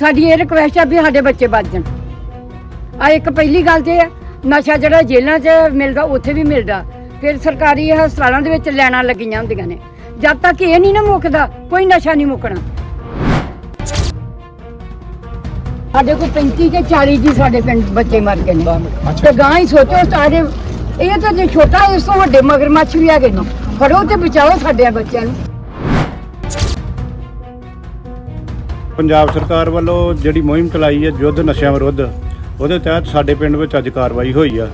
ਸਾਡੀ ਇਹ ਰਿਕੁਐਸਟ ਆ ਵੀ ਸਾਡੇ ਬੱਚੇ ਬਚ ਜਾਣ। ਆ ਇੱਕ ਪਹਿਲੀ ਗੱਲ ਤੇ ਆ, ਨਸ਼ਾ ਜਿਹੜਾ ਜੇਲ੍ਹਾਂ 'ਚ ਮਿਲਦਾ, ਉੱਥੇ ਵੀ ਮਿਲਦਾ। ਫਿਰ ਸਰਕਾਰੀ ਹਸਪਤਾਲਾਂ ਦੇ ਵਿੱਚ ਲੈਣਾ ਲੱਗੀਆਂ ਹੁੰਦੀਆਂ ਨੇ। ਜਦ ਤੱਕ ਇਹ ਨਹੀਂ ਨਾ ਮੁੱਕਦਾ, ਕੋਈ ਨਸ਼ਾ ਨਹੀਂ ਮੁੱਕਣਾ। ਸਾਡੇ ਕੋਲ 35 ਕੇ 40 ਜੀ ਸਾਡੇ ਪਿੰਡ ਬੱਚੇ ਮਰ ਗਏ ਨੇ। ਤੇ ਗਾਂ ਹੀ ਸੋਚੋ, ਸਾਡੇ ਇਹ ਤਾਂ ਜੇ ਛੋਟਾ, ਇਸ ਤੋਂ ਵੱਡੇ ਮਗਰਮੱਛ ਵੀ ਹੈਗੇ ਨੇ। ਫੜੋ ਤੇ ਬਚਾਓ ਸਾਡੇ ਬੱਚਿਆਂ ਨੂੰ। ਪੰਜਾਬ ਸਰਕਾਰ ਵੱਲੋਂ ਜਿਹੜੀ ਮੁਹਿੰਮ ਚਲਾਈ ਹੈ ਯੁੱਧ ਨਸ਼ਿਆਂ ਵਿਰੁੱਧ ਉਹਦੇ ਤਹਿਤ ਸਾਡੇ ਪਿੰਡ ਵਿੱਚ ਅੱਜ ਕਾਰਵਾਈ ਹੋਈ ਆ।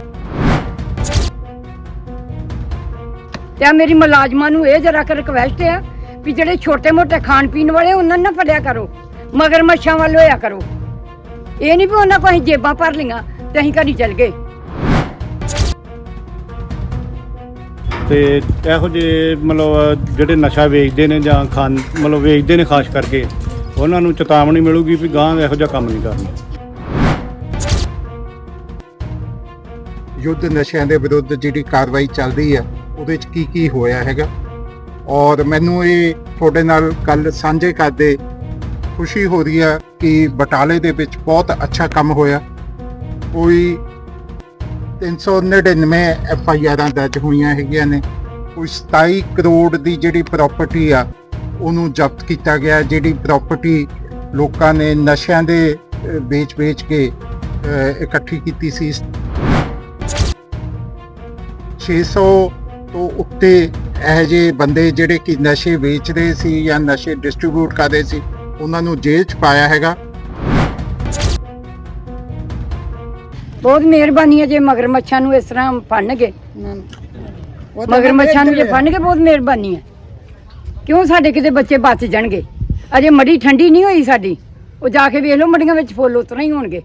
ਤੇ ਆ ਮੇਰੀ ਮੁਲਾਜ਼ਮਾਂ ਨੂੰ ਇਹ ਜਰਾ ਕਿ ਰਿਕਵੈਸਟ ਆ ਵੀ ਜਿਹੜੇ ਛੋਟੇ ਮੋਟੇ ਖਾਣ ਪੀਣ ਵਾਲੇ ਉਹਨਾਂ ਨੂੰ ਨਾ ਫੜਿਆ ਕਰੋ। ਮਗਰ ਮੱਛਾਂ ਵੱਲ ਹੋਇਆ ਕਰੋ। ਇਹ ਨਹੀਂ ਵੀ ਉਹਨਾਂ ਕੋਲ ਅਸੀਂ ਜੇਬਾਂ ਭਰ ਲਈਆਂ ਤੇ ਅਸੀਂ ਘਰੀ ਚੱਲ ਗਏ। ਤੇ ਇਹੋ ਜਿਹੇ ਮਤਲਬ ਜਿਹੜੇ ਨਸ਼ਾ ਵੇਚਦੇ ਨੇ ਜਾਂ ਖਾਣ ਮਤਲਬ ਵੇਚਦੇ ਨੇ ਖਾਸ ਕਰਕੇ ਉਹਨਾਂ ਨੂੰ ਚੇਤਾਵਨੀ ਮਿਲੂਗੀ ਵੀ ਗਾਂ ਇਹੋ ਜਿਹਾ ਕੰਮ ਨਹੀਂ ਕਰਨਾ। ਯੁੱਧ ਨਸ਼ਿਆਂ ਦੇ ਵਿਰੁੱਧ ਜਿਹੜੀ ਕਾਰਵਾਈ ਚੱਲਦੀ ਹੈ, ਉਹਦੇ ਵਿੱਚ ਕੀ ਕੀ ਹੋਇਆ ਹੈਗਾ? ਔਰ ਮੈਨੂੰ ਇਹ ਤੁਹਾਡੇ ਨਾਲ ਗੱਲ ਸਾਂਝੇ ਕਰਦੇ ਖੁਸ਼ੀ ਹੋ ਰਹੀ ਹੈ ਕਿ ਬਟਾਲੇ ਦੇ ਵਿੱਚ ਬਹੁਤ ਅੱਛਾ ਕੰਮ ਹੋਇਆ। ਕੋਈ 399 ਐਫ ਆਈ ਆਰਾਂ ਦਰਜ ਹੋਈਆਂ ਹੈਗੀਆਂ ਨੇ। ਕੋਈ 27 ਕਰੋੜ ਦੀ ਜਿਹੜੀ ਪ੍ਰਾਪਰਟੀ ਆ ਉਹਨੂੰ ਜ਼ਬਤ ਕੀਤਾ ਗਿਆ ਜਿਹੜੀ ਪ੍ਰਾਪਰਟੀ ਲੋਕਾਂ ਨੇ ਨਸ਼ਿਆਂ ਦੇ ਵੇਚ-ਵੇਚ ਕੇ ਇਕੱਠੀ ਕੀਤੀ ਸੀ। 600 ਤੋਂ ਉੱਤੇ ਇਹ ਜਿਹੇ ਬੰਦੇ ਜਿਹੜੇ ਕਿ ਨਸ਼ੇ ਵੇਚਦੇ ਸੀ ਜਾਂ ਨਸ਼ੇ ਡਿਸਟ੍ਰੀਬਿਊਟ ਕਰਦੇ ਸੀ ਉਹਨਾਂ ਨੂੰ ਜੇਲ੍ਹ 'ਚ ਪਾਇਆ ਹੈਗਾ। ਬਹੁਤ ਮਿਹਰਬਾਨੀ ਹੈ ਜੇ ਮਗਰ ਮੱਛਾਂ ਨੂੰ ਇਸ ਤਰ੍ਹਾਂ ਫੜਨਗੇ। ਮਗਰ ਮੱਛਾਂ ਨੂੰ ਜੇ ਫੜਨਗੇ ਬਹੁਤ ਮਿਹਰਬਾਨੀ ਹੈ। ਕਿਉਂ ਸਾਡੇ ਕਿਤੇ ਬੱਚੇ ਬਚ ਜਾਣਗੇ? ਅਜੇ ਮੜੀ ਠੰਡੀ ਨਹੀਂ ਹੋਈ ਸਾਡੀ। ਉਹ ਜਾ ਕੇ ਵੇਖ ਲਓ, ਮੜੀਆਂ ਵਿੱਚ ਫੁੱਲ ਉਤਰਾ ਹੀ ਹੋਣਗੇ।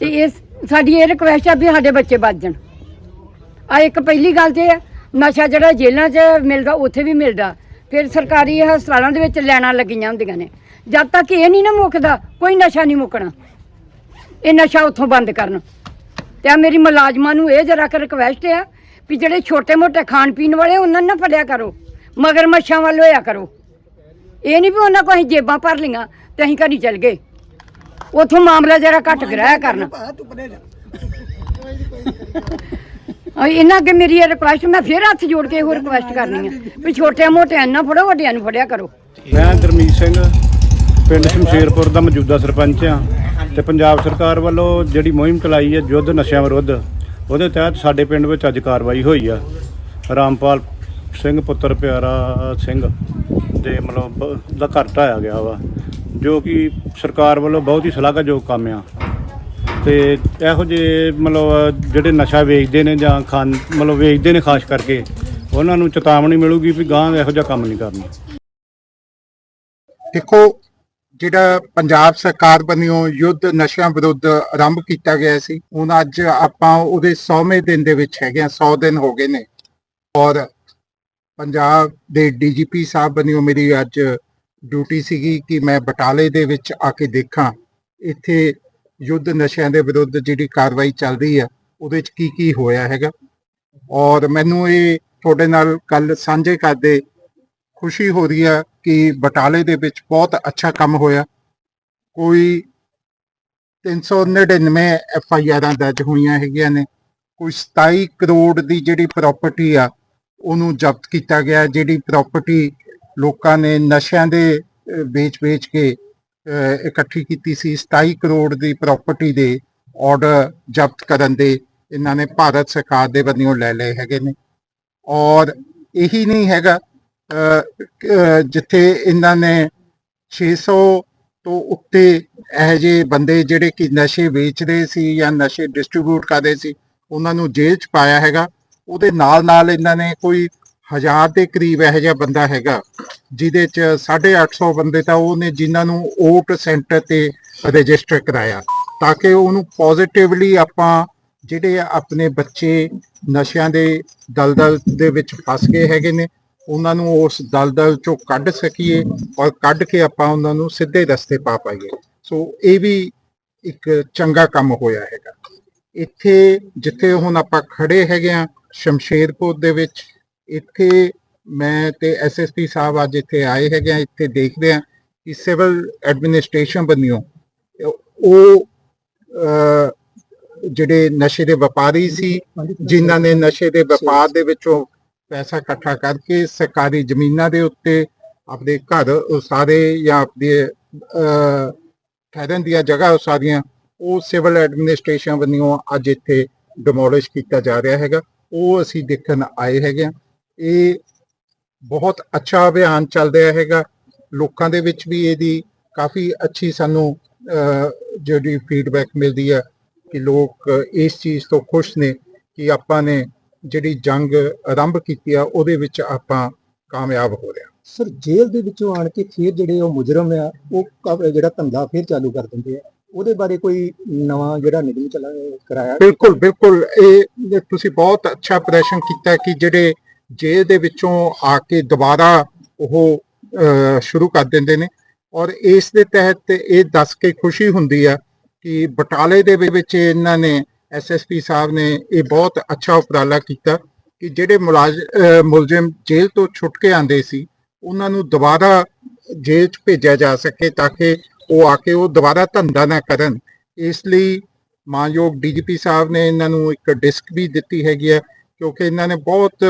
ਤੇ ਇਸ, ਸਾਡੀ ਇਹ ਰਿਕੁਐਸਟ ਆ ਵੀ ਸਾਡੇ ਬੱਚੇ ਬਚ ਜਾਣ। ਆ ਇੱਕ ਪਹਿਲੀ ਗੱਲ ਤੇ ਆ, ਨਸ਼ਾ ਜਿਹੜਾ ਜੇਲ੍ਹਾਂ 'ਚ ਮਿਲਦਾ, ਉੱਥੇ ਵੀ ਮਿਲਦਾ। ਫਿਰ ਸਰਕਾਰੀ ਹਸਪਤਾਲਾਂ ਦੇ ਵਿੱਚ ਲੈਣਾ ਲੱਗੀਆਂ ਹੁੰਦੀਆਂ ਨੇ। ਜਦ ਤੱਕ ਇਹ ਨਹੀਂ ਨਾ ਮੁੱਕਦਾ, ਕੋਈ ਨਸ਼ਾ ਨਹੀਂ ਮੁੱਕਣਾ। ਇਹ ਨਸ਼ਾ ਉੱਥੋਂ ਬੰਦ ਕਰਨ। ਤੇ ਆ ਮੇਰੀ ਮੁਲਾਜ਼ਮਾਂ ਨੂੰ ਇਹ ਜਰਾ ਕਿ ਰਿਕਵੈਸਟ ਆ ਵੀ ਜਿਹੜੇ ਛੋਟੇ ਮੋਟੇ ਖਾਣ ਪੀਣ ਵਾਲੇ, ਉਹਨਾਂ ਨੂੰ ਨਾ ਫੜਿਆ ਕਰੋ। ਮਗਰ ਮੱਛਾਂ ਵੱਲ ਹੋਇਆ ਕਰੋ। ਇਹ ਨਹੀਂ ਵੀ ਉਹਨਾਂ ਕੋਲ ਅਸੀਂ ਜੇਬਾਂ ਭਰ ਲਈਆਂ ਤੇ ਅਸੀਂ ਘਰੀ ਚੱਲ ਗਏ। ਉਥੋਂ ਮਾਮਲਾ ਜਰਾ ਘੱਟ ਗਰਾਇਆ ਕਰਨਾ। ਆ ਇਹਨਾਂ ਅੱਗੇ ਮੇਰੀ ਇਹ ਰਿਕੁਐਸਟ ਮੈਂ ਫੇਰ ਹੱਥ ਜੋੜ ਕੇ ਹੋਰ ਰਿਕੁਐਸਟ ਕਰਨੀ ਆ। ਵੀ ਛੋਟਿਆਂ ਮੋਟਿਆਂ ਨੂੰ ਨਾ ਫੜੋ ਵੱਡਿਆਂ ਨੂੰ ਫੜਿਆ ਕਰੋ। ਮੈਂ ਗੁਰਮੀਤ ਸਿੰਘ ਪਿੰਡ ਸ਼ਮਸ਼ੇਰਪੁਰ ਦਾ ਮੌਜੂਦਾ ਸਰਪੰਚ ਆ ਤੇ ਪੰਜਾਬ ਸਰਕਾਰ ਵੱਲੋਂ ਜਿਹੜੀ ਮੁਹਿੰਮ ਚਲਾਈ ਹੈ ਯੁੱਧ ਨਸ਼ਿਆਂ ਵਿਰੁੱਧ ਉਹਦੇ ਤਹਿਤ ਸਾਡੇ ਪਿੰਡ ਵਿੱਚ ਅੱਜ ਕਾਰਵਾਈ ਹੋਈ ਆ। ਰਾਮਪਾਲ ਸਿੰਘ ਪੁੱਤਰ ਪਿਆਰਾ ਸਿੰਘ ਦੇ ਮਤਲਬ ਦਾ ਘਰ ਢਾਇਆ ਗਿਆ ਵਾ, ਜੋ ਕਿ ਸਰਕਾਰ ਵੱਲੋਂ ਬਹੁਤ ਹੀ ਸ਼ਲਾਘਾਯੋਗ ਕੰਮ ਆ। ਤੇ ਇਹੋ ਜਿਹੇ ਮਤਲਬ ਜਿਹੜੇ ਨਸ਼ਾ ਵੇਚਦੇ ਨੇ ਜਾਂ ਖਾਣ ਮਤਲਬ ਵੇਚਦੇ ਨੇ ਖਾਸ ਕਰਕੇ, ਉਹਨਾਂ ਨੂੰ ਚੇਤਾਵਨੀ ਮਿਲੂਗੀ ਵੀ ਗਾਂ ਇਹੋ ਜਿਹਾ ਕੰਮ ਨਹੀਂ ਕਰਨਾ। ਦੇਖੋ, ਜਿਹੜਾ ਪੰਜਾਬ ਸਰਕਾਰ ਵੱਲੋਂ ਯੁੱਧ ਨਸ਼ਿਆਂ ਵਿਰੁੱਧ ਆਰੰਭ ਕੀਤਾ ਗਿਆ ਸੀ, ਹੁਣ ਅੱਜ ਆਪਾਂ ਉਹਦੇ 100ਵੇਂ ਦਿਨ ਦੇ ਵਿੱਚ ਹੈਗੇ ਆ 100 ਦਿਨ ਹੋ ਗਏ ਨੇ। ਔਰ ਪੰਜਾਬ ਦੇ ਡੀਜੀਪੀ ਸਾਹਿਬ ਵੱਲੋਂ ਮੇਰੀ ਅੱਜ ਡਿਊਟੀ ਸੀਗੀ ਕਿ ਮੈਂ ਬਟਾਲੇ ਦੇ ਵਿੱਚ ਆ ਕੇ ਦੇਖਾਂ। ਇੱਥੇ ਯੁੱਧ ਨਸ਼ਿਆਂ ਦੇ ਵਿਰੁੱਧ ਜਿਹੜੀ ਕਾਰਵਾਈ ਚੱਲ ਰਹੀ ਆ ਉਹਦੇ ਵਿੱਚ ਕੀ ਕੀ ਹੋਇਆ ਹੈਗਾ? ਔਰ ਮੈਨੂੰ ਇਹ ਤੁਹਾਡੇ ਨਾਲ ਗੱਲ ਸਾਂਝੇ ਕਰਦੇ ਖੁਸ਼ੀ ਹੋ ਰਹੀ ਆ ਕਿ ਬਟਾਲੇ ਦੇ ਵਿੱਚ ਬਹੁਤ ਅੱਛਾ ਕੰਮ ਹੋਇਆ। ਕੋਈ 399 ਐਫ ਆਈ ਆਰਾਂ ਦਰਜ ਹੋਈਆਂ ਹੈਗੀਆਂ ਨੇ। ਕੋਈ 27 ਕਰੋੜ ਦੀ ਜਿਹੜੀ ਪ੍ਰਾਪਰਟੀ ਆ ਉਹਨੂੰ ਜ਼ਬਤ ਕੀਤਾ ਗਿਆ, ਜਿਹੜੀ ਪ੍ਰਾਪਰਟੀ ਲੋਕਾਂ ਨੇ ਨਸ਼ਿਆਂ ਦੇ ਵੇਚ-ਵੇਚ ਕੇ ਇਕੱਠੀ ਕੀਤੀ ਸੀ 27 ਕਰੋੜ ਦੀ ਪ੍ਰਾਪਰਟੀ ਦੇ ਆਰਡਰ ਜ਼ਬਤ ਕਰਨ ਦੇ ਇਹਨਾਂ ਨੇ ਭਾਰਤ ਸਰਕਾਰ ਦੇ ਵੱਲੋਂ ਲੈ ਲਏ ਹੈਗੇ ਨੇ। ਔਰ ਇਹੀ ਨਹੀਂ ਹੈਗਾ ਜਿੱਥੇ ਇਹਨਾਂ ਨੇ 600 ਤੋਂ ਉੱਤੇ ਇਹ ਜਿਹੇ ਬੰਦੇ ਜਿਹੜੇ ਕਿ ਨਸ਼ੇ ਵੇਚਦੇ ਸੀ ਜਾਂ ਨਸ਼ੇ ਡਿਸਟ੍ਰੀਬਿਊਟ ਕਰਦੇ ਸੀ, ਉਹਨਾਂ ਨੂੰ ਜੇਲ੍ਹ 'ਚ ਪਾਇਆ ਹੈਗਾ। ਉਹਦੇ ਨਾਲ ਨਾਲ ਇਹਨਾਂ ਨੇ ਕੋਈ ਹਜ਼ਾਰ ਦੇ ਕਰੀਬ ਇਹੋ ਜਿਹਾ ਬੰਦਾ ਹੈਗਾ, ਜਿਹਦੇ 'ਚ 850 ਬੰਦੇ ਤਾਂ ਉਹ ਨੇ ਜਿਨ੍ਹਾਂ ਨੂੰ ਓਟ ਸੈਂਟਰ ਤੇ ਰਜਿਸਟਰ ਕਰਾਇਆ, ਤਾਂ ਕਿ ਉਹਨੂੰ ਪੋਜ਼ਿਟਿਵਲੀ ਆਪਾਂ ਜਿਹੜੇ ਆਪਣੇ ਬੱਚੇ ਨਸ਼ਿਆਂ ਦੇ ਦਲਦਲ ਦੇ ਵਿੱਚ ਫਸ ਗਏ ਹੈਗੇ ਨੇ, ਉਹਨਾਂ ਨੂੰ ਉਸ ਦਲਦਲ ਚੋਂ ਕੱਢ ਸਕੀਏ ਔਰ ਕੱਢ ਕੇ ਆਪਾਂ ਉਹਨਾਂ ਨੂੰ ਸਿੱਧੇ ਰਸਤੇ ਪਾ ਪਾਈਏ। ਸੋ ਇਹ ਵੀ ਇੱਕ ਚੰਗਾ ਕੰਮ ਹੋਇਆ ਹੈਗਾ। ਇੱਥੇ ਜਿੱਥੇ ਹੁਣ ਆਪਾਂ ਖੜੇ ਹੈਗੇ ਆ ਸ਼ਮਸ਼ੇਰਪੁਰ ਦੇ ਵਿੱਚ ਇੱਥੇ ਮੈਂ ਤੇ ਐਸਐਸਪੀ ਸਾਹਿਬ ਅੱਜ ਇੱਥੇ ਆਏ ਹੈਗੇ ਆ ਇੱਥੇ ਦੇਖਦੇ ਆ ਕਿ ਸਿਵਲ ਐਡਮਿਨਿਸਟ੍ਰੇਸ਼ਨ ਬੰਨਿਓ ਉਹ ਅਹ, ਜਿਹੜੇ ਨਸ਼ੇ ਦੇ ਵਪਾਰੀ ਸੀ ਜਿਨ੍ਹਾਂ ਨੇ ਨਸ਼ੇ ਦੇ ਵਪਾਰ ਦੇ ਵਿੱਚੋਂ ਪੈਸਾ ਇਕੱਠਾ ਕਰਕੇ ਸਰਕਾਰੀ ਜ਼ਮੀਨਾਂ ਦੇ ਉੱਤੇ ਆਪਣੇ ਘਰ ਉਸਾਰੇ ਜਾਂ ਆਪਣੇ ਅਹ, ਠਹਿਰਨ ਦੀਆਂ ਜਗ੍ਹਾ ਉਸਾਰੀਆਂ ਉਹ ਸਿਵਲ ਐਡਮਿਨਿਸਟ੍ਰੇਸ਼ਨ ਵੱਲੋਂ ਅੱਜ ਇੱਥੇ ਡਿਮੋਲਿਸ਼ ਕੀਤਾ ਜਾ ਰਿਹਾ ਹੈਗਾ। ਉਹ ਅਸੀਂ ਦੇਖਣ ਆਏ ਹੈਗੇ ਆ ਇਹ ਬਹੁਤ ਅੱਛਾ ਅਭਿਆਨ ਚੱਲ ਰਿਹਾ ਹੈਗਾ। ਲੋਕਾਂ ਦੇ ਵਿੱਚ ਵੀ ਇਹਦੀ ਕਾਫੀ ਅੱਛੀ ਸਾਨੂੰ ਅਹ, ਜਿਹੜੀ ਫੀਡਬੈਕ ਮਿਲਦੀ ਹੈ ਕਿ ਲੋਕ ਇਸ ਚੀਜ਼ ਤੋਂ ਖੁਸ਼ ਨੇ ਕਿ ਆਪਾਂ ਨੇ ਜਿਹੜੀ ਜੰਗ ਆਰੰਭ ਕੀਤੀ ਆ ਉਹਦੇ ਵਿੱਚ ਆਪਾਂ ਕਾਮਯਾਬ ਹੋ ਰਹੇ ਹਾਂ। ਸਰ ਜੇਲ੍ਹ ਦੇ ਵਿੱਚੋਂ ਆਣ ਕੇ ਫਿਰ ਜਿਹੜੇ ਉਹ ਮੁਜਰਮ ਆ ਉਹ ਜਿਹੜਾ ਧੰਦਾ ਫਿਰ ਚਾਲੂ ਕਰ ਦਿੰਦੇ ਆ। ਉਹਦੇ ਬਾਰੇ ਕੋਈ ਨਵਾਂ ਜਿਹੜਾ ਨਿਗਮ ਚਲਾ ਕਰਾਇਆ ਬਿਲਕੁਲ ਬਿਲਕੁਲ। ਇਹ ਤੁਸੀਂ ਬਹੁਤ ਅੱਛਾ ਪ੍ਰਸ਼ਨ ਕੀਤਾ ਕਿ ਜਿਹੜੇ ਜੇਲ੍ਹ ਦੇ ਵਿੱਚੋਂ ਆ ਕੇ ਦੁਬਾਰਾ ਉਹ ਸ਼ੁਰੂ ਕਰ ਦਿੰਦੇ ਨੇ। ਔਰ ਇਸ ਦੇ ਤਹਿਤ ਇਹ ਦੱਸ ਕੇ ਖੁਸ਼ੀ ਹੁੰਦੀ ਆ ਕਿ ਬਟਾਲੇ ਦੇ ਵਿੱਚ ਇਹਨਾਂ ਨੇ ਐਸਐਸਪੀ ਸਾਹਿਬ ਨੇ ਇਹ ਬਹੁਤ ਅੱਛਾ ਉਪਰਾਲਾ ਕੀਤਾ ਕਿ ਜਿਹੜੇ ਮੁਲਾਜ਼ ਮੁਲਜ਼ਮ ਜੇਲ੍ਹ ਤੋਂ ਛੁੱਟ ਕੇ ਆਂਦੇ ਸੀ, ਉਹਨਾਂ ਨੂੰ ਦੁਬਾਰਾ ਜੇਲ੍ਹ 'ਚ ਭੇਜਿਆ ਜਾ ਸਕੇ ਤਾਂ ਕਿ ਉਹ ਆ ਕੇ ਉਹ ਦੁਬਾਰਾ ਧੰਦਾ ਨਾ ਕਰਨ। ਇਸ ਲਈ ਮਾਨਯੋਗ ਡੀਜੀਪੀ ਸਾਹਿਬ ਨੇ ਇਹਨਾਂ ਨੂੰ ਇੱਕ ਡਿਸਕ ਵੀ ਦਿੱਤੀ ਹੈਗੀ ਹੈ ਕਿਉਂਕਿ ਇਹਨਾਂ ਨੇ ਬਹੁਤ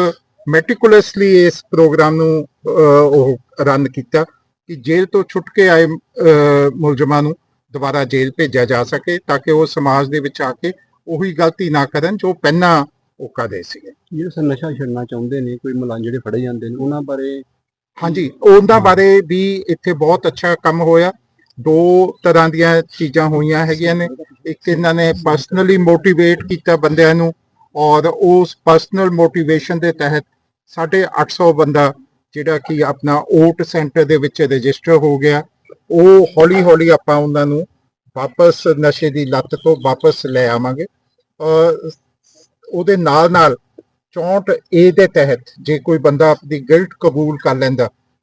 ਮੈਟੀਕੂਲਸਲੀ ਇਸ ਪ੍ਰੋਗਰਾਮ ਨੂੰ ਉਹ ਰਨ ਕੀਤਾ ਕਿ ਜੇਲ੍ਹ ਤੋਂ ਛੁੱਟ ਕੇ ਆਏ ਮੁਲਜ਼ਮਾਂ ਨੂੰ ਦੁਬਾਰਾ ਜੇਲ੍ਹ ਭੇਜਿਆ ਜਾ ਸਕੇ ਤਾਂ ਕਿ ਉਹ ਸਮਾਜ ਦੇ ਵਿੱਚ ਆ ਕੇ ਉਹੀ ਗਲਤੀ ਨਾ ਕਰਨ ਜੋ ਪਹਿਲਾਂ ਉਹ ਕਰਦੇ ਸੀਗੇ। ਜਿਹੜੇ ਸਰ ਨਸ਼ਾ ਛੱਡਣਾ ਚਾਹੁੰਦੇ ਨੇ ਕੋਈ ਮੁਲਾਜ਼ਮ ਜਿਹੜੇ ਫੜੇ ਜਾਂਦੇ ਨੇ ਉਹਨਾਂ ਬਾਰੇ ਹਾਂਜੀ ਉਹਨਾਂ ਬਾਰੇ ਵੀ ਇੱਥੇ ਬਹੁਤ ਅੱਛਾ ਕੰਮ ਹੋਇਆ। ਦੋ ਤਰ੍ਹਾਂ ਦੀਆਂ ਚੀਜ਼ਾਂ ਹੋਈਆਂ ਹੈਗੀਆਂ ਨੇ। ਇੱਕ ਇਹਨਾਂ ਨੇ ਪਰਸਨਲੀ ਮੋਟੀਵੇਟ ਕੀਤਾ ਬੰਦਿਆਂ ਨੂੰ ਔਰ ਉਸ ਪਰਸਨਲ ਮੋਟੀਵੇਸ਼ਨ ਦੇ ਤਹਿਤ 850 ਬੰਦਾ ਜਿਹੜਾ ਕਿ ਆਪਣਾ ਓਟ ਸੈਂਟਰ ਦੇ ਵਿੱਚ ਰਜਿਸਟਰ ਹੋ ਗਿਆ। ਉਹ ਹੌਲੀ ਹੌਲੀ ਆਪਾਂ ਉਹਨਾਂ ਨੂੰ ਵਾਪਸ ਨਸ਼ੇ ਦੀ ਲੱਤ ਤੋਂ ਵਾਪਸ ਲੈ ਆਵਾਂਗੇ। ਉਹਦੇ ਨਾਲ ਨਾਲ 64 ਏ ਦੇ ਤਹਿਤ ਜੇ ਕੋਈ ਬੰਦਾ ਆਪਣੀ ਗਿਲਟ ਕਬੂਲ ਕਰ ਲੈਂਦਾ